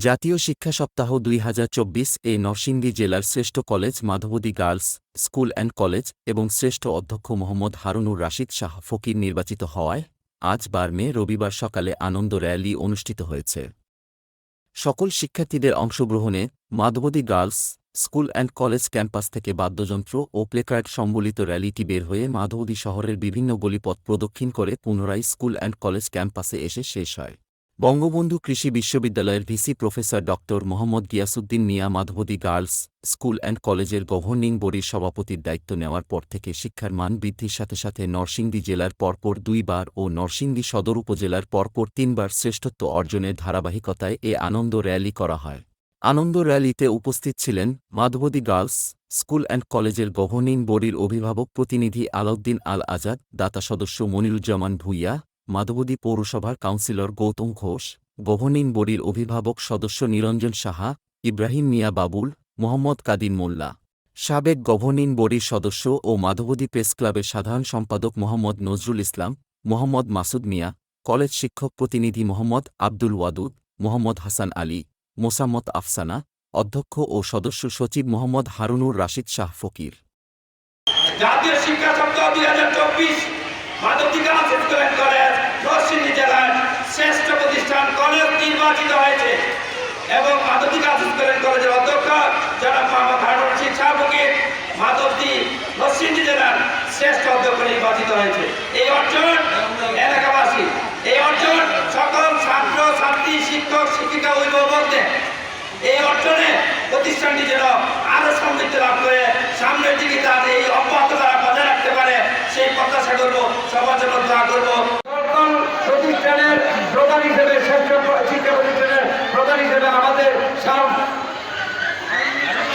জাতীয় শিক্ষা সপ্তাহ দুই হাজার চব্বিশ এ নরসিংদী জেলার শ্রেষ্ঠ college Madhabdi girls school and college এবং শ্রেষ্ঠ অধ্যক্ষ মোহাম্মদ হারুনুর রাশিদ শাহ ফকির নির্বাচিত হওয়ায় আজ বার মে রবিবার সকালে আনন্দ র্যালি অনুষ্ঠিত হয়েছে। সকল শিক্ষার্থীদের অংশগ্রহণে Madhabdi girls school and college campus থেকে বাদ্যযন্ত্র ও প্লেকার্ড সম্বলিত র্যালিটি বের হয়ে মাধবদী শহরের বিভিন্ন গলিপথ প্রদক্ষিণ করে পুনরায় স্কুল অ্যান্ড কলেজ ক্যাম্পাসে এসে শেষ হয়। বঙ্গবন্ধু কৃষি বিশ্ববিদ্যালয়ের ভিসি প্রফেসর ড Mohammad Giasuddin Mia Madhabdi girls school and কলেজের গভর্নিং বডির সভাপতির দায়িত্ব নেওয়ার পর থেকে শিক্ষার মান বৃদ্ধির সাথে সাথে নরসিংদী জেলার পরপর দুইবার ও নরসিংদী সদর উপজেলার পরপর তিনবার শ্রেষ্ঠত্ব অর্জনের ধারাবাহিকতায় এ আনন্দ র্যালি করা হয়। আনন্দ র্যালিতে উপস্থিত ছিলেন মাধবদী গার্লস স্কুল অ্যান্ড কলেজের গভর্নিং বডির অভিভাবক প্রতিনিধি আলাউদ্দিন আল আজাদ দাতা সদস্য মনিরুজ্জামান ভুইয়া মাধবদী পৌরসভার কাউন্সিলর গৌতম ঘোষ, গভর্নিং বডির অভিভাবক সদস্য নিরঞ্জন সাহা, ইব্রাহিম মিয়া বাবুল, মোহাম্মদ কাদির মোল্লা। সাবেক গভর্নিং বডির সদস্য ও মাধবদী প্রেস ক্লাবের সাধারণ সম্পাদক মোহাম্মদ নজরুল ইসলাম, মোহাম্মদ মাসুদ মিয়া, কলেজ শিক্ষক প্রতিনিধি মোহাম্মদ আব্দুল ওয়াদুদ, মোহাম্মদ হাসান আলী মোসাম্মত আফসানা, অধ্যক্ষ ও সদস্য সচিব মোহাম্মদ হারুনুর রাশিদ শাহ ফকির। জাতীয় শিক্ষা সপ্তাহ দুই হাজার চব্বিশ মাধবদিকা স্কুল অ্যান্ড কলেজ নরসিংদী জেলার শ্রেষ্ঠ প্রতিষ্ঠান কলেজ নির্বাচিত হয়েছে এবং মাধবদিকা স্কুল অ্যান্ড কলেজের অধ্যক্ষ যারা মোহাম্মদ হারুন রশিদ শাহবুকে মাধবদী নরসিংদী জেলার শ্রেষ্ঠ অধ্যক্ষ নির্বাচিত হয়েছে। এই অর্জন এলাকাবাসী, এই অর্জন সকল ছাত্র, ছাত্রী, শিক্ষক, শিক্ষিকা, অভিভাবকদের। এই অর্জনে প্রতিষ্ঠানটি যেন আরও সমৃদ্ধি লাভ করে, সামনের দিকে তার এই অব্যাহত তারা বজায় রাখতে পারে, সেই প্রত্যাশা করব সবার জন্য দোয়া করব। প্রতিষ্ঠানের প্রধান হিসেবে শিক্ষা প্রতিষ্ঠানের প্রধান হিসেবে আমাদের শাহ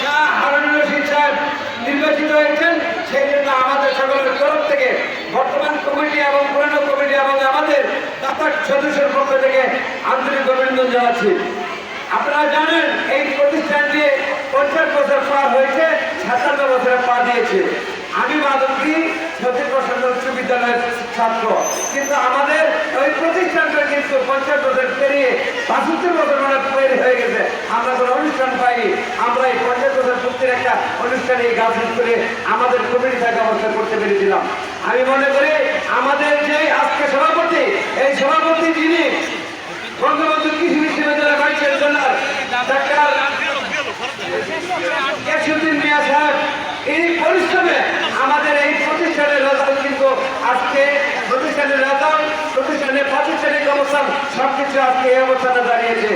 শাহ হারুন রশিদ সাহেব নির্বাচিত হয়েছেন সেই জন্য আমাদের সকলের তরফ থেকে বর্তমান কমিটি এবং পুরানো কমিটি এবং আমাদের দাতা সদস্যের পক্ষ থেকে আন্তরিক অভিনন্দন জানাচ্ছি। আপনারা জানেন, এই প্রতিষ্ঠানটি পঞ্চাশ বছর পার হয়েছে, সাতান্ন বছরে পা দিয়েছে। আমি মাধবী সতীশ প্রসাদ উচ্চ বিদ্যালয়ের ছাত্র। কিন্তু আমাদের ওই প্রতিষ্ঠানটা কিন্তু পঞ্চাশ বছর পেরিয়ে বাষট্টি বছর মানে তৈরি হয়ে গেছে। আমরা কোনো অনুষ্ঠান পাই আমরা এই পঞ্চাশ বছর পূর্তির একটা অনুষ্ঠানে এই গাছ করে আমাদের কমিটি থাকা অবস্থা করতে পেরেছিলাম। আমি মনে করি আমাদের যে আজকে সভাপতি, এই সভাপতি যিনি বঙ্গবন্ধু কৃষি বিশ্ববিদ্যালয় vice chancellor doctor Yasuddin Mia সাহেব এই পরিশ্রমে আমাদের এই প্রতিষ্ঠানের রেজাল্ট কিন্তু আজকে, প্রতিষ্ঠানের রেজাল্ট প্রতিষ্ঠানের প্রাতিষ্ঠানিক অবস্থান সবকিছু আজকে এই অবস্থানে দাঁড়িয়েছে।